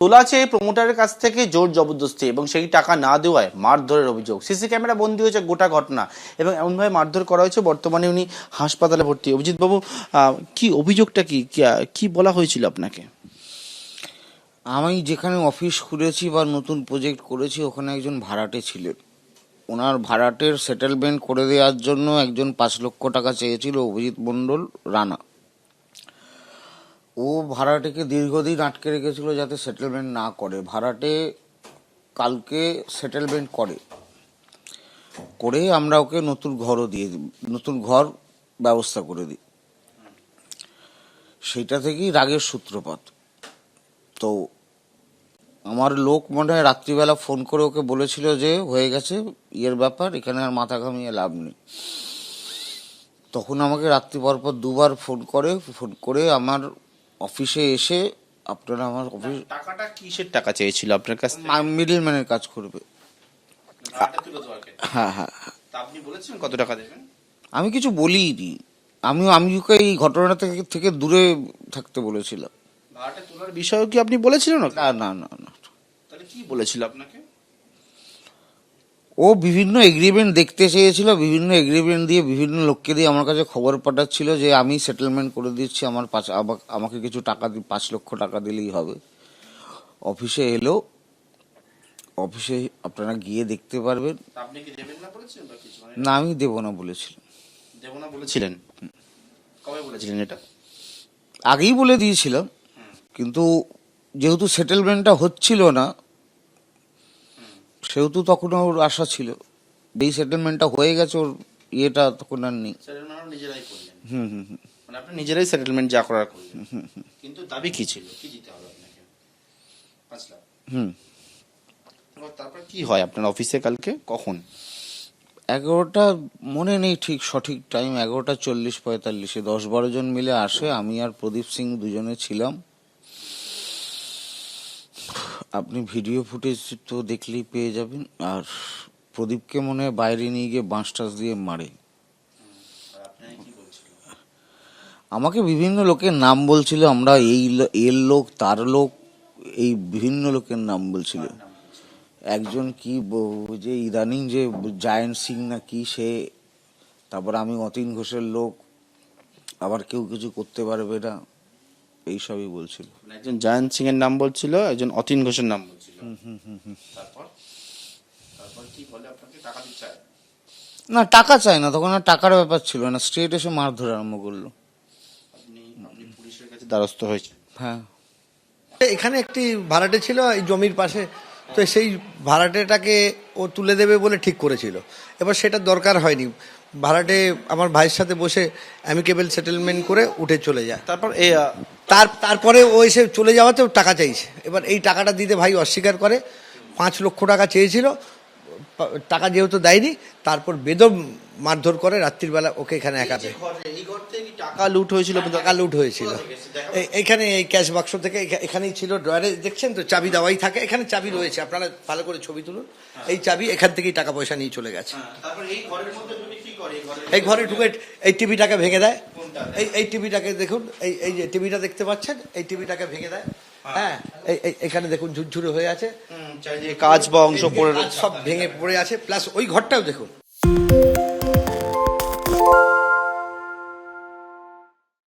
তোলা চেয়ে প্রমোটারের কাছ থেকে জোর জবরদস্তি এবং সেই টাকা না দেওয়ায় মারধরের অভিযোগ। সিসি ক্যামেরা বন্দী হয়েছে গোটা ঘটনা এবং এমনভাবে মারধর করা হয়েছে, বর্তমানে উনি হাসপাতালে ভর্তি। অভিজিৎ বাবু কি অভিযোগটা কি- কি বলা হয়েছিল আপনাকে? আমি যেখানে অফিস খুলেছি বা নতুন প্রজেক্ট করেছি, ওখানে একজন ভাড়াটে ছিলেন। ওনার ভাড়াটের সেটেলমেন্ট করে দেওয়ার জন্য একজন পাঁচ লক্ষ টাকা চেয়েছিল অভিজিৎ মণ্ডল, রানা। ও ভাড়াটেকে দীর্ঘদিন আটকে রেখেছিল যাতে সেটেলমেন্ট না করে। ভাড়াটে কালকে সেটেলমেন্ট করে। করে আমরা ওকে নতুন ঘরও দিয়ে দিই, নতুন ঘর ব্যবস্থা করে দিই। সেইটা থেকেই রাগের সূত্রপাত। তো আমার লোক মনে হয় রাত্রিবেলা ফোন করে ওকে বলেছিল যে, হয়ে গেছে ইয়ের ব্যাপার, এখানে আর মাথা ঘামিয়ে লাভ নেই। তখন আমাকে রাত্রি পর পর দুবার ফোন করে ফোন করে আমার অফিসে এসে আপনারা আমার অফিস টাকাটা কিসের টাকা চেয়েছিল? আপনার কাছ মিডিল ম্যানের কাজ করবে। হ্যাঁ হ্যাঁ হ্যাঁ। আপনি বলেছেন কত টাকা দেবেন? আমি কিছু বলিনি আমি আমি ওকে এই ঘটনাটা থেকে থেকে দূরে থাকতে বলেছিলাম। ভাড়াটা তোলার বিষয়েও কি আপনি বলেছিলেন না না না না। তাহলে কি বলেছিল আপনাকে? ও বিভিন্ন এগ্রিমেন্ট দেখতে চেয়েছিল বিভিন্ন এগ্রিমেন্ট দিয়ে বিভিন্ন লোককে দিয়ে আমার কাছে খবর পাঠাচ্ছিল যে আমি সেটেলমেন্ট করে দিচ্ছি আমার পাঁচ আমাকে কিছু টাকা দি পাঁচ লক্ষ টাকা দিলেই হবে। অফিসে এলো অফিসে আপনারা গিয়ে দেখতে পারবেন। মানে না আমি দেবো না বলেছিলাম। দেবো না বলেছিলেন? কবে বলেছিলেন এটা? আগেই বলে দিয়েছিলাম। কিন্তু যেহেতু সেটেলমেন্টটা হচ্ছিল না সেহেতু তখন ওর আশা ছিল। এই সেটেলমেন্টটা হয়ে গেছে ওর ইয়েটা তখন আর নেই। নিজেরাই করলেন। হুম হুম হুম। মানে আপনি নিজেরাই সেটেলমেন্ট যা করার করলেন। কিন্তু দাবি কি ছিল? কি দিতে হবে আপনাকে? পাঁচ লাখ। হুম। তারপর কি হয়? আপনার অফিসে কালকে? কখন? এগারোটা মনে নেই ঠিক সঠিক টাইম এগারোটা চল্লিশ পঁয়তাল্লিশে। দশ বারো জন মিলে আসে। আমি আর প্রদীপ সিং দুজনে ছিলাম। আপনি ভিডিও ফুটেজ তো দেখলেই পেয়ে যাবেন। আর প্রদীপকে মনে হয় বাইরে নিয়ে গিয়ে বাঁশ টাস দিয়ে মারে। আমাকে বিভিন্ন লোকের নাম বলছিল, আমরা এই এর লোক, তার লোক, এই বিভিন্ন লোকের নাম বলছিল। একজন কি যে ইদানিং যে জায়েন্ট সিং না কি সে, তারপর আমি অতীন ঘোষের লোক, আবার কেউ কিছু করতে পারবে না। এইসবই বলছিল। মানে একজন জায়ান্ট সিং এর নাম বলছিল একজন অতীন ঘোষের নাম বলছিল। তারপর? তারপর কি বলে আপনাকে? টাকা দিতে চায়। না টাকা চাই না তখন আর টাকার ব্যাপার ছিল না। স্ট্রেট এসে মার ধরে আরম্ভ করল। আপনি আপনি পুলিশের কাছে দ্বারস্থ হয়েছে হ্যাঁ। এখানে একটি ভাড়াটে ছিল এই জমির পাশে। তো সেই ভাড়াটেটাকে ও তুলে দেবে বলে ঠিক করেছিল। এবার সেটা দরকার হয়নি। ভাড়াটে আমার ভাইয়ের সাথে বসে অ্যামিকেবল সেটেলমেন্ট করে উঠে চলে যায়। তারপর এই আহ, তার তারপরে ও এসে চলে যাওয়াতেও টাকা চাইছে। এবার এই টাকাটা দিতে ভাই অস্বীকার করে পাঁচ লক্ষ টাকা চেয়েছিল টাকা যেহেতু দেয়নি তারপর বেদম মারধর করে রাত্রিবেলা ওকে এখানে একা টাকা লুট হয়েছিল টাকা লুট হয়েছিল। এইখানে এই ক্যাশ বাক্স থেকে এখা- এখানেই ছিল ড্রয়ারে। দেখছেন তো চাবি দেওয়াই থাকে। এখানে চাবি রয়েছে আপনারা ভালো করে ছবি তুলুন। এই চাবি এখান থেকেই টাকা পয়সা নিয়ে চলে গেছে। এই করে? এই ঘরে ঢুকে এই টিভিটাকে ভেঙে দেয়? এই এই টিভিটাকে দেখুন এই এই যে টিভিটা দেখতে পাচ্ছেন এই টিভিটাকে ভেঙে দেয়। হ্যাঁ। এই এই- এখানে দেখুন ঝুরঝুরে হয়ে আছে। কাজ বা অংশ পড়ে সব ভেঙে পড়ে আছে প্লাস ওই ঘরটাও দেখুন।